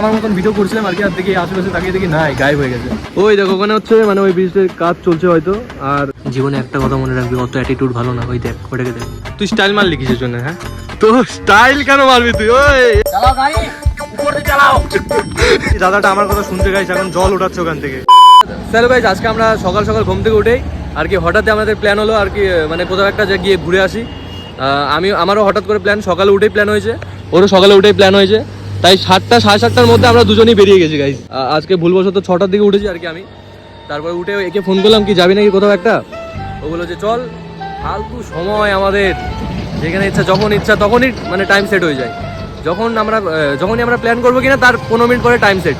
আমার মতন ভিডিও করছিলাম আর কি আর দেখি আশেপাশে তাকিয়ে দেখি নাই গায়েব হয়ে গেছে। ওই দেখো ওখানে হচ্ছে মানে ওই ব্রিজের কাজ চলছে হয়তো আর জীবনে একটা কথা মনে রাখবি অত অ্যাটিটিউড ভালো না ওই দেখ ওটাকে দেখ। তুই স্টাইল মারলি কিসের জন্য হ্যাঁ? তো স্টাইল কেন মারবি তুই ওই? দাদাটা আমার কথা শুনতে গাইছে এখন জল উঠাচ্ছে ওখান থেকে। স্যার ভাই আজকে আমরা সকাল সকাল ঘুম থেকে উঠেই আর কি হঠাৎ আমাদের প্ল্যান হলো আর কি মানে কোথাও একটা গিয়ে ঘুরে আসি। আমি আমারও হঠাৎ করে প্ল্যান সকালে উঠেই প্ল্যান হয়েছে ওরও সকালে উঠেই প্ল্যান হয়েছে। তাই সাতটা সাড়ে সাতটার মধ্যে আমরা দুজনেই বেরিয়ে গেছি গাইজ আজকে ভুলবশত ছটার দিকে উঠেছি আর কি আমি। তারপরে উঠে একে ফোন করলাম কি যাবি নাকি কোথাও একটা? ও বলল যে চল ফালতু সময় আমাদের। যেখানে ইচ্ছা যখন ইচ্ছা তখনই মানে টাইম সেট হয়ে যায়। যখন আমরা যখনই আমরা প্ল্যান করব কিনা তার পনেরো মিনিট পরে টাইম সেট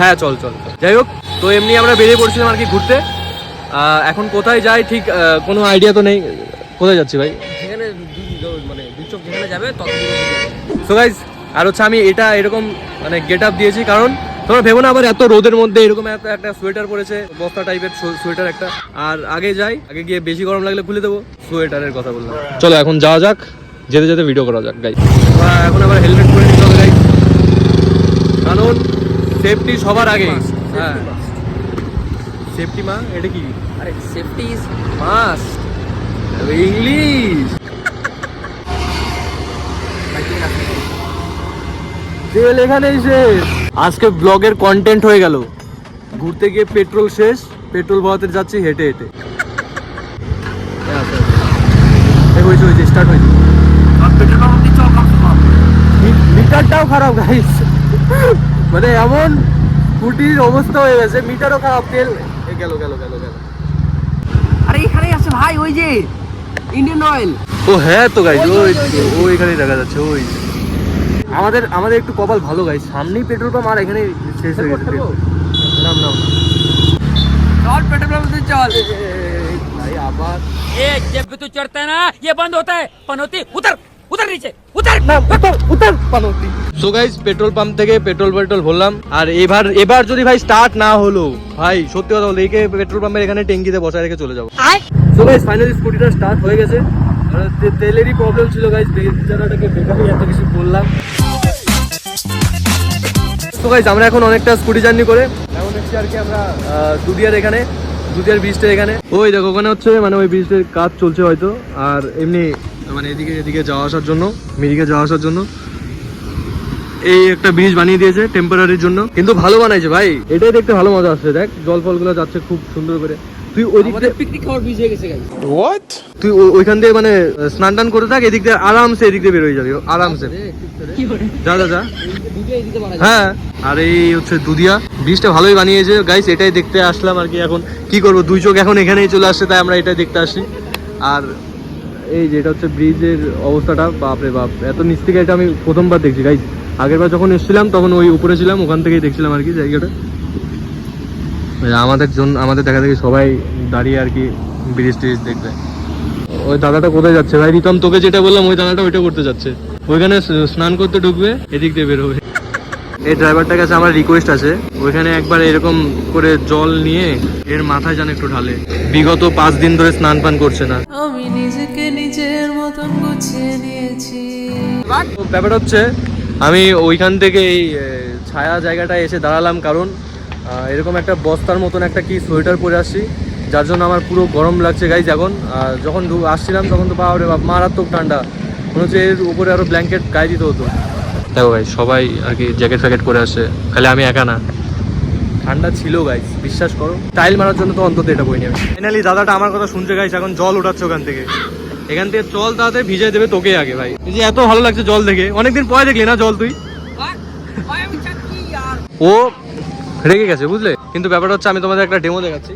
হ্যাঁ চল চল। যাই হোক তো এমনি আমরা বেরিয়ে পড়ছিলাম আর কি ঘুরতে। এখন কোথায় যাই ঠিক কোনো আইডিয়া তো নেই। কোথায় যাচ্ছি ভাই? সেখানে মানে যেখানে যাবে তত সো গাইজ আর হচ্ছে আমি এটা এরকম মানে গেট আপ দিয়েছি কারণ তোমরা ভেবো না আবার এত রোদের মধ্যে এরকম একটা একটা সোয়েটার পরেছে বস্তা টাইপের সোয়েটার একটা। আর আগে যাই আগে গিয়ে বেশি গরম লাগলে খুলে দেবো সোয়েটারের কথা বললাম। চলো এখন যাওয়া যাক যেতে যেতে ভিডিও করা যাক গাই এখন আবার হেলমেট পরে নিতে হবে গাই কারণ সেফটি সবার আগে। হ্যাঁ। সেফটি মা এটা কি? আরে সেফটি ইজ মাস্ট ইংলিশ তেল এখানেই শেষ। আজকে ব্লগের কন্টেন্ট হয়ে গেল। ঘুরতে গিয়ে পেট্রোল শেষ পেট্রোল ভরাতে যাচ্ছি হেঁটে হেঁটে। হয়েছে হয়েছে স্টার্ট হয়েছে। মিটারটাও খারাপ গাইস মানে এমন স্কুটির অবস্থা হয়ে গেছে মিটারও খারাপ তেল গেল গেল গেল গেল। আরে এখানেই আছে ভাই ওই যে ইন্ডিয়ান অয়েল ও হ্যাঁ তো গাইজ ওই ও এখানেই দেখা যাচ্ছে ওই আমাদের আমাদের একটু কপাল ভালো গাইজ সামনেই পেট্রোল পাম্প আর এখানে শেষ হয়ে গেছে পেট্রোল নাম নাম চল পেট্রোল পাম্পে চল ভাই আবার ये जब भी तू चढ़ता है ना ये बंद होता है पनौती उतर उतर नीचे उतर না উত্তর উত্তর পানতি সো গাইজ পেট্রোল পাম্প থেকে পেট্রোল পেট্রোল ভরলাম আর এবার এবার যদি ভাই স্টার্ট না হলো ভাই সত্যি কথা বলতে একে পেট্রোল পাম্পের এখানে ট্যাঙ্কিতে বসায় রেখে চলে যাবো সো গাইজ ফাইনালি স্কুটিটা স্টার্ট হয়ে গেছে আর তে- তেলেরই প্রবলেম ছিল গাইজ বেচারাটাকে বেকারি এত কিছু বললাম। তো গাইজ আমরা এখন অনেকটা স্কুটি জার্নি করে এখন এসেছি আর কি আমরা দুদিয়ার এখানে দুদিয়ার ব্রিজটা এখানে। ওই দেখো, ওখানে হচ্ছে মানে ওই ব্রিজের কাজ চলছে হয়তো। আর এমনি মানে এদিকে এদিকে যাওয়া আসার জন্য, মিরিকে যাওয়া আসার জন্য। এই একটা ব্রিজ বানিয়ে দিয়েছে টেম্পোরারির জন্য। কিন্তু ভালো বানাইছে, ভাই। এটাই দেখতে ভালো মজা আসছে, দেখ। জল ফলগুলো যাচ্ছে খুব সুন্দর করে। তুই ওই দিক দিয়ে পিকনিক খাওয়ার বিজ গেছে গাইস তুই ও- ওইখান দিয়ে মানে স্নান টান করে থাক এদিক দিয়ে আরামসে এদিক দিয়ে বের হয়ে যাবি আরামসে। যা যা যা। হ্যাঁ আর এই হচ্ছে দুধিয়া। ব্রিজটা ভালোই বানিয়েছে গাইস এটাই দেখতে আসলাম আর কি এখন। কি করব দুই চোখ এখন এখানেই চলে আসছে তাই আমরা এটাই দেখতে আসি। আর এই যেটা হচ্ছে ব্রিজের অবস্থাটা বাপরে বাপ। এত নিচ থেকে এটা আমি প্রথমবার দেখছি গাইস আগের বার যখন এসেছিলাম তখন ওই উপরে ছিলাম ওখান থেকেই দেখছিলাম আর কি জায়গাটা। আমাদের জন্য আমাদের দেখা দেখি সবাই দাঁড়িয়ে আর কি ব্রিজ ট্রিজ দেখবে। ওই দাদাটা কোথায় যাচ্ছে? ভাই রিতম তোকে যেটা বললাম ওই দাদাটা ওইটা করতে যাচ্ছে। ওইখানে স্নান করতে ঢুকবে এদিক দিয়ে বেরোবে এই ড্রাইভারটার কাছে আমার রিকোয়েস্ট আছে। ওইখানে একবার এরকম করে জল নিয়ে এর মাথায় যেন একটু ঢালে। বিগত পাঁচ দিন ধরে স্নান পান করছে না। আমি নিজেকে নিজের মতন গুছিয়ে নিয়েছি। ব্যাপারটা হচ্ছে আমি ওইখান থেকে এই ছায়া জায়গাটায় এসে দাঁড়ালাম কারণ এরকম একটা বস্তার মতন একটা কি সোয়েটার পরে আসছি যার জন্য আমার পুরো গরম লাগছে গাইজ এখন। আর যখন আসছিলাম তখন তো বাবা বাপ মারাত্মক ঠান্ডা। মনে হচ্ছে এর উপরে আরও ব্ল্যাঙ্কেট গায়ে দিতে হতো। দেখো ভাই সবাই আর কি জ্যাকেট ফ্যাকেট পরে আসে খালি আমি একা না। ঠান্ডা ছিল গাইজ বিশ্বাস করো। টাইল মারার জন্য তো অন্তত এটা বই নেবে। ফাইনালি দাদাটা আমার কথা শুনছে গাইজ এখন জল ওঠাচ্ছে ওখান থেকে। এখান থেকে জল তাড়াতাড়ি ভিজে দেবে তোকে আগে ভাই। এই যে এত ভালো লাগছে জল দেখে। অনেকদিন পরে দেখলি না জল তুই? ও রেগে গেছে বুঝলে কিন্তু ব্যাপারটা হচ্ছে আমি তোমাদের একটা ডেমো দেখাচ্ছি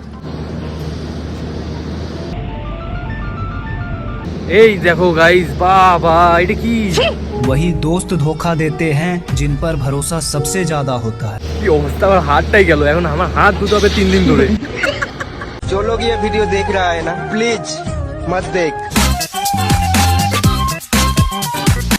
এই দেখো গাইজ বাবা এটা কি वही दोस्त धोखा देते हैं जिन पर भरोसा सबसे ज्यादा होता है কি অবস্থা আমার হাতটাই গেল এখন আমার হাত দুটো হবে তিন দিন ধরে जो लोग ये वीडियो देख रहा है ना प्लीज मत देख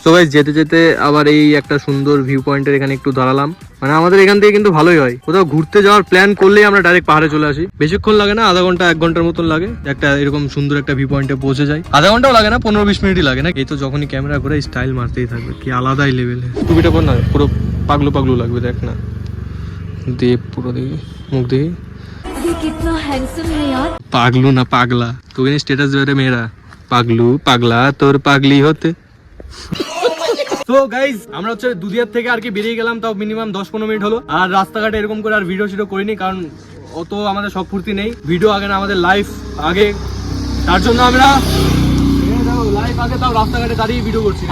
তো গাইজ যেতে যেতে আবার এই একটা সুন্দর ভিউ পয়েন্টের এখানে একটু দাঁড়ালাম মানে আমাদের এখান থেকে কিন্তু ভালোই হয়। কোথাও ঘুরতে যাওয়ার প্ল্যান করলেই আমরা ডাইরেক্ট পাহাড়ে চলে আসি। বেশিক্ষণ লাগে না আধা ঘণ্টা এক ঘণ্টার মতন লাগে। একটা এরকম সুন্দর একটা ভিউ পয়েন্টে পৌঁছে যায় আধা ঘন্টাও লাগে না পনেরো বিশ মিনিটই লাগে না এই তো যখনই ক্যামেরা করে স্টাইল মারতেই থাকবে। কি আলাদাই লেভেলে টুপিটা পর না পুরো পাগলু পাগলু লাগবে দেখ না। দেব পুরো দেখি মুখ দেখি পাগলু না পাগলা? তোকে স্টেটাস ধরে মেয়েরা। পাগলু পাগলা তোর পাগলি হতে। তো গাইজ আমরা হচ্ছে দুদিয়ার থেকে আর কি বেরিয়ে গেলাম, তাও মিনিমাম দশ পনেরো মিনিট হলো। আর রাস্তাঘাটে এরকম করে আর ভিডিও শিডিও করিনি, কারণ অত আমাদের সব ফুর্তি নেই। ভিডিও আগে না, আমাদের লাইফ আগে। তার জন্য আমরা লাইফ আগে, তাও রাস্তাঘাটে দাঁড়িয়ে ভিডিও করছি।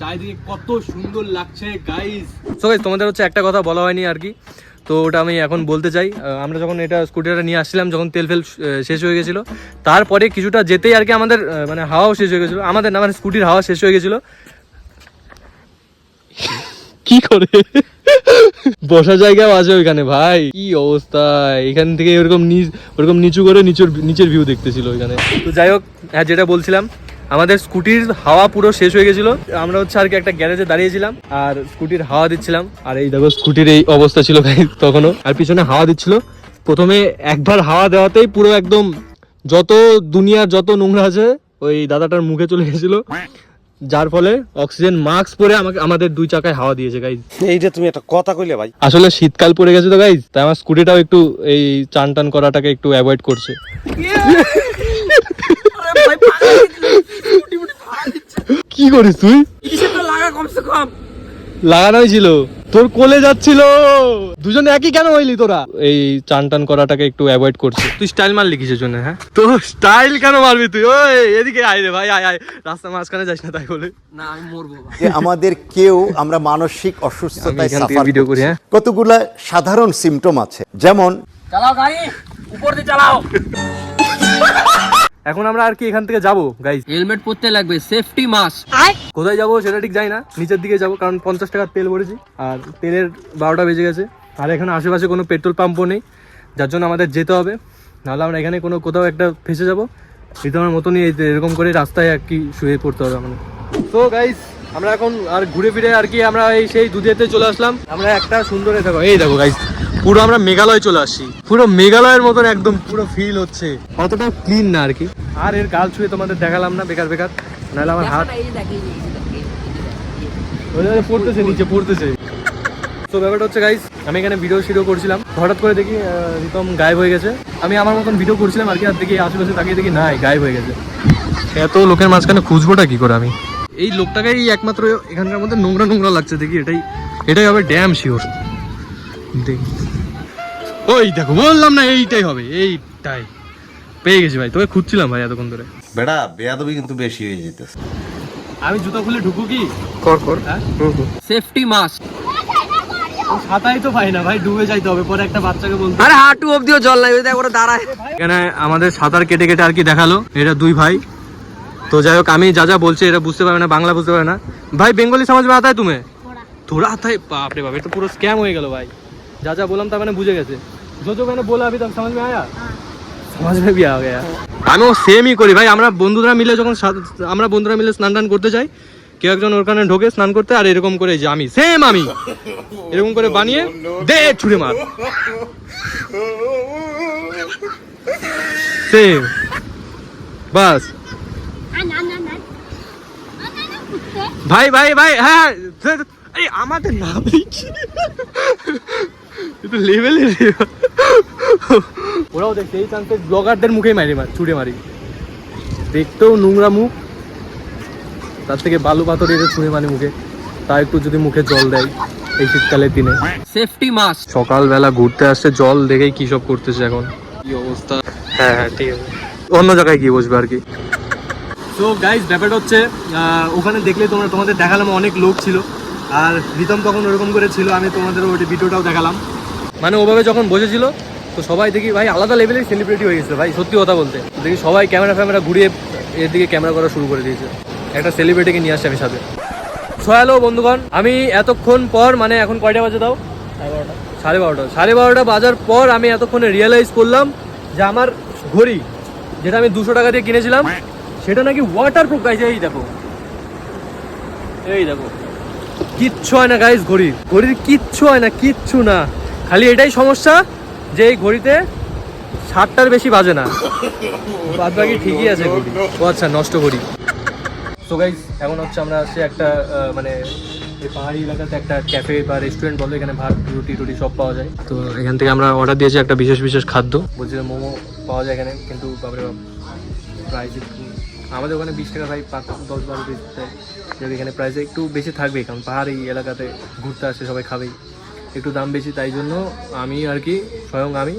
চারিদিকে কত সুন্দর লাগছে গাইজ তো গাইজ তোমাদের হচ্ছে একটা কথা বলা হয়নি আর কি। তো ওটা আমি এখন বলতে চাই আমরা যখন এটা স্কুটিটা নিয়ে আসছিলাম যখন তেল ফেল শেষ হয়ে গেছিল তারপরে কিছুটা যেতেই আর কি আমাদের মানে হাওয়াও শেষ হয়ে গেছিল আমাদের না মানে স্কুটির হাওয়া শেষ হয়ে গেছিল। কি করে? বসা জায়গাও আছে ওইখানে ভাই কি অবস্থা? এখান থেকে ওরকম নিচ ওরকম নিচু করে নিচের নিচের ভিউ দেখতেছিল ওইখানে। তো যাই হোক হ্যাঁ যেটা বলছিলাম আমাদের স্কুটির হাওয়া পুরো শেষ হয়ে গেছিল। আমরা হচ্ছে আর কি একটা গ্যারেজে দাঁড়িয়েছিলাম আর স্কুটির হাওয়া দিচ্ছিলাম। আর এই দেখো স্কুটির এই অবস্থা ছিল তখনও। আর পিছনে হাওয়া দিচ্ছিল। প্রথমে একবার হাওয়া দেওয়াতেই পুরো একদম যত দুনিয়ার যত নোংরা আছে ওই দাদাটার মুখে চলে গেছিল। যার ফলে অক্সিজেন মাস্ক পরে আমাকে আমাদের দুই চাকায় হাওয়া দিয়েছে গাইজ এই যে তুমি একটা কথা কইলে ভাই। আসলে শীতকাল পড়ে গেছে তো গাইজ তাই আমার স্কুটিটাও একটু এই চান টান করাটাকে একটু অ্যাভয়েড করছে। কি করিস তুই? লাগা কমসে কম? লাগানোই ছিল। তোর কোলে যাচ্ছিল। দুজনে একই কেন হইলি তোরা? এই চান টান করাটাকে একটু অ্যাভয়েড করছে। তুই স্টাইল মারলি কিসের জন্য হ্যাঁ? তো স্টাইল কেন মারবি তুই? ওই এদিকে আয় রে ভাই আয় আয়। রাস্তা মাঝখানে যাস না তাই বলে। না আমি মরবো আমাদের কেউ আমরা মানসিক অসুস্থতায় suffer ভিডিও করি, হ্যাঁ? কতগুলা সাধারণ সিম্পটম আছে? যেমন চালাও গাড়ি উপর দিয়ে চালাও। এখন আমরা আর কি এখান থেকে যাব গাইজ হেলমেট পরতে লাগবে সেফটি মাস্ক কোথায় যাব সেটা ঠিক যাই না নিচের দিকে যাব কারণ পঞ্চাশ টাকার তেল ভরেছি আর তেলের বারোটা বেজে গেছে। আর এখানে আশেপাশে কোনো পেট্রোল পাম্পও নেই যার জন্য আমাদের যেতে হবে। নাহলে আমরা এখানে কোনো কোথাও একটা ফেসে যাব। আমার মতনই এই এরকম করে রাস্তায় আর কি শুয়ে পড়তে হবে আমাদের। তো গাইস আমরা এখন আর ঘুরে ফিরে আর কি আমরা এই সেই দুধেতে চলে আসলাম। আমরা একটা সুন্দর এই দেখো এই দেখো গাইস পুরো আমরা মেঘালয় চলে আসছি পুরো মেঘালয়ের মতন একদম পুরো ফিল হচ্ছে। অতটা ক্লিন না আর কি। আর এর গাল ছুঁয়ে তোমাদের দেখালাম না বেকার বেকার। নাহলে আমার হাত পড়তেছে নিচে পড়তেছে। তো ব্যাপারটা হচ্ছে গাইস আমি এখানে ভিডিও শিডিও করছিলাম। হঠাৎ করে দেখি রিতম গায়েব হয়ে গেছে। আমি আমার মতন ভিডিও করছিলাম আর কি আর দেখি আশেপাশে তাকিয়ে দেখি নাই গায়েব হয়ে গেছে। এত লোকের মাঝখানে খুঁজবোটা কি করে আমি? এই লোকটাকেই একমাত্র এখানকার মধ্যে নোংরা নোংরা লাগছে দেখি এটাই এটাই হবে ড্যাম শিওর দেখি। ওই দেখো বললাম না এইটাই হবে এইটাই। পেয়ে গেছি ভাই তোকে খুঁজছিলাম ভাই এতক্ষণ ধরে। বেটা বেয়াদবি কিন্তু বেশি হয়ে যেতেছে। আমি জুতো খুলে ঢুকু কি? কর কর। হ্যাঁ? সেফটি মাস্ক তো না ভাই ডুবে যাইতে হবে পরে একটা বাচ্চাকে আরে জল নাই দাঁড়ায়। আমাদের সাঁতার কেটে কেটে আর কি দেখাল এটা দুই ভাই। তো যাই হোক আমি যা যা বলছি এটা বুঝতে পারবে না বাংলা বুঝতে পারে না। ভাই বেঙ্গলি সমাজ মে তুমি। তোরা হাতায় বাপরে বাপ এটা পুরো স্ক্যাম হয়ে গেল ভাই। যা যা বললাম তার মানে বুঝে গেছে जो जो मैंने बोला अभी तक समझ में आया समझ में भी आ गया আমিও সেমই করি ভাই আমরা বন্ধুরা মিলে যখন সা- আমরা বন্ধুরা মিলে স্নান টান করতে যাই কেউ একজন ওখানে ঢোকে স্নান করতে আর এরকম করে যে আমি সেম আমি এরকম করে বানিয়ে দে ছুড়ে মার সেম বাস ভাই ভাই ভাই হ্যাঁ ধুর, আরে আমাদের নাম লিখি একটু লেভেলের ওরাও দেখছে এই চান্সে ব্লগারদের মুখেই মারি মার ছুটে মারি। দেখতেও নোংরা মুখ। তার থেকে বালু পাথর এসে ছুঁড়ে মারি মুখে। তা একটু যদি মুখে জল দেয় এই শীতকালের দিনে। সেফটি মাস্ক সকালবেলা ঘুরতে আসছে জল দেখেই কি সব করতেছে এখন। কি অবস্থা? হ্যাঁ হ্যাঁ ঠিক আছে। অন্য জায়গায় গিয়ে বসবে আর কি। তো গাইজ ব্যাপারটা হচ্ছে আহ, ওখানে দেখলে তোমরা তোমাদের দেখালাম অনেক লোক ছিল। আর রিতম তখন ওরকম করে ছিল আমি তোমাদের ওই ভিডিওটাও দেখালাম। মানে ওভাবে যখন বসেছিল, তো সবাই দেখি ভাই আলাদা লেভেলের সেলিব্রিটি হয়ে গেছে ভাই, সত্যি কথা বলতে। দেখি সবাই ক্যামেরা ফ্যামেরা ঘুরিয়ে এর দিকে ক্যামেরা করা শুরু করে দিয়েছে। একটা সেলিব্রিটিকে নিয়ে আসছে আমি সাথে। সো হ্যালো বন্ধুগণ, আমি এতক্ষণ পর মানে এখন কয়টা বাজে দাও সাড়ে বারোটা। সাড়ে বারোটা বাজার পর আমি এতক্ষণে রিয়েলাইজ করলাম যে আমার ঘড়ি, যেটা আমি দুশো টাকা দিয়ে কিনেছিলাম, সেটা নাকি ওয়াটার প্রুফ গাইছে এই দেখো। এই দেখো। কিচ্ছু হয় না গাইস ঘড়ির। ঘড়ির কিচ্ছু হয় না, কিচ্ছু না। খালি এটাই সমস্যা যে এই ঘড়িতে ষাটটার বেশি বাজে না। বাদ বাকি ঠিকই আছে ঘড়ি। ও আচ্ছা নষ্ট ঘড়ি। তো গাইস এখন হচ্ছে আমরা আসছি একটা মানে পাহাড়ি এলাকাতে একটা ক্যাফে বা রেস্টুরেন্ট বলো, এখানে ভাত, রুটি টুটি সব পাওয়া যায়। তো এখান থেকে আমরা অর্ডার দিয়েছি একটা বিশেষ বিশেষ খাদ্য। মোমো পাওয়া যায় এখানে, কিন্তু আমাদের ওখানে বিশ টাকা পাঁচ, দশ, বারো একটু বেশি কারণ পাহাড়ি এলাকাতে ঘুরতে আসে, সবাই খাবেই। একটু দাম বেশি, তাই জন্য আমি আর কি, স্বয়ং আমি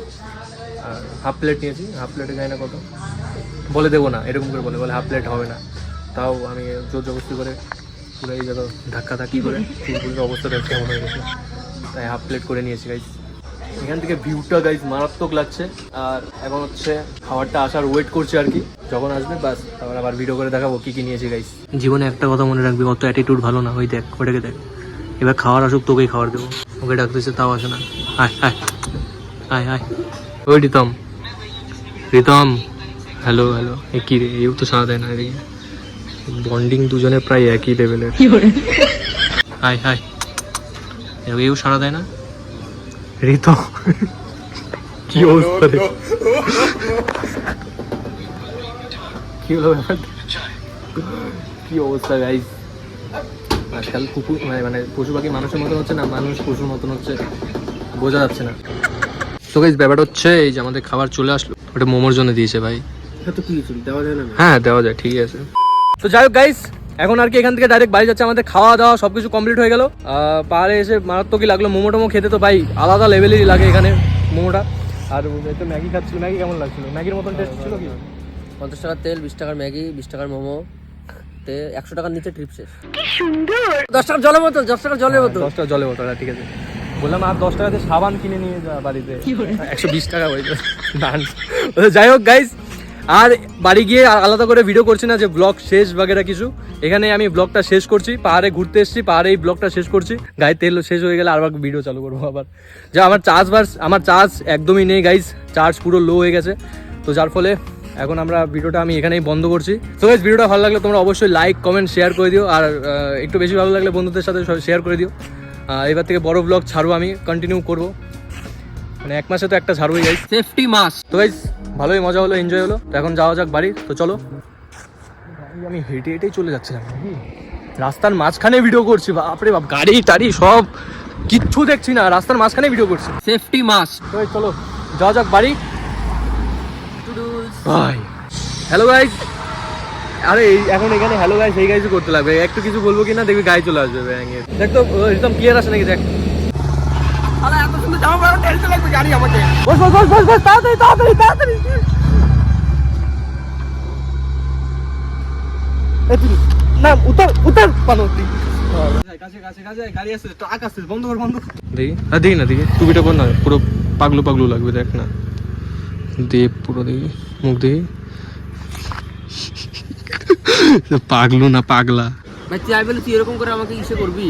হাফ প্লেট নিয়েছি। হাফ প্লেটে যায় না কত। বলে দেবো না, এরকম করে বলে বলে হাফ প্লেট হবে না। তাও আমি জোর জবস্তি করে পুরো এই যত ধাক্কা ধাক্কি করে চুলগুলোর অবস্থাটা কেমন হয়ে গেছে। তাই হাফ প্লেট করে নিয়েছি গাইজ এখান থেকে ভিউটা গাইজ মারাত্মক লাগছে। আর এখন হচ্ছে খাবারটা আসার ওয়েট করছে আর কি। যখন আসবে বাস তারপর আবার ভিডিও করে দেখাবো কি কি নিয়েছি গাইজ জীবনে একটা কথা মনে রাখবি, অত অ্যাটিটিউড ভালো না। ওই দেখ, ওটাকে দেখ। এবার খাওয়ার আসুক, তোকেই খাবার দেবো। ওকে ডাকতেছে তাও আসে না। আয় আয় আয় আয় ওই রিতম। রিতম হ্যালো হ্যালো এ কি রে এও তো সাড়া দেয় না রে বন্ডিং দুজনের প্রায় একই লেভেলের হাই হাই। এও সাড়া দেয় না? রিতম। কি অবস্থা রে? কি হলো ব্যাপারটা? কি অবস্থা গাইজ আজকাল কুকুর মানে মানে পশু পাখি মানুষের মতন হচ্ছে না মানুষ পশুর মতন হচ্ছে বোঝা যাচ্ছে না। তো গাইজ ব্যাপারটা হচ্ছে এই যে আমাদের খাবার চলে আসলো। ওটা মোমোর জন্য দিয়েছে ভাই। তো কি দেওয়া যায় না হ্যাঁ দেওয়া যায় ঠিক আছে। তো যাই হোক গাইস এখন আর কি এখান থেকে ডাইরেক্ট বাড়ি যাচ্ছে আমাদের খাওয়া দাওয়া সবকিছু কমপ্লিট হয়ে গেল। পাহাড়ে এসে মারাত্মকই লাগল মোমো টোমো খেতে তো ভাই আলাদা লেভেলেরই লাগে এখানে মোমোটা। আর তো ম্যাগি খাচ্ছিল ম্যাগি কেমন লাগছিল? ম্যাগির মতন টেস্ট ছিল কি? পঞ্চাশ টাকার তেল বিশ টাকার ম্যাগি বিশ টাকার মোমো। তে একশো টাকার নিচে ট্রিপ শেষ। সুন্দর! দশ টাকার জলের বোতল দশ টাকার জলের বোতল। দশ টাকা জলে বোতল হ্যাঁ, ঠিক আছে। বললাম আর দশ টাকাতে সাবান কিনে নিয়ে যা বাড়িতে। একশো বিশ টাকা ওই তো। যাই হোক গাইজ আর বাড়ি গিয়ে আলাদা করে ভিডিও করছি না যে ব্লগ শেষ বাগেরা কিছু। এখানে আমি ব্লগটা শেষ করছি পাহাড়ে ঘুরতে এসেছি পাহাড়ে এই ব্লগটা শেষ করছি। গায়ে তেল শেষ হয়ে গেলে আবার ভিডিও চালু করব আবার। যা আমার চার্জ বার্স আমার চার্জ একদমই নেই গাইজ চার্জ পুরো লো হয়ে গেছে। তো যার ফলে এখন আমরা ভিডিওটা আমি এখানেই বন্ধ করছি। তো গাইজ ভিডিওটা ভালো লাগলে তোমরা অবশ্যই লাইক কমেন্ট শেয়ার করে দিও। আর একটু বেশি ভালো লাগলে বন্ধুদের সাথে শেয়ার করে দিও। এবার থেকে বড় ব্লগ ছাড়বো আমি কন্টিনিউ করব। মানে এক মাসে তো একটা ছাড়বোই গাইজ সেফটি মাস তো গাইজ ভালোই মজা হলো এনজয় হলো। তো এখন যাওয়া যাক বাড়ি তো চলো। আমি হেঁটে হেঁটেই চলে যাচ্ছিলাম রাস্তার মাঝখানে ভিডিও করছি বাপরে বাপ গাড়ি টাড়ি সব কিচ্ছু দেখছি না রাস্তার মাঝখানে ভিডিও করছি। সেফটি মাস তো চলো যাওয়া যাক বাড়ি। হ্যালো গাইজ আরে এই- এখন এখানে হ্যালো গাইজ এই গাইজই করতে লাগবে। একটু কিছু বলব কিনা দেখবি গায়ে চলে আসবে ব্যাঙে দেখ তো একদম ক্লিয়ার আসে নাকি দেখ। আরে এত সুন্দর জামা পরা টেনশন লাগবে গাড়ি আমাকে। বস বস বস বস বস তাড়াতাড়ি তাড়াতাড়ি তাড়াতাড়ি। পানো দেখি। দেখি না দেখি। টুপিটা পর না পুরো পাগলু পাগলু লাগবে দেখ না। দিয়ে পুরো দেখি। মুখ দেখি। পাগলু না পাগলা। তুই বলে তুই এরকম করে আমাকে ইসে করবি?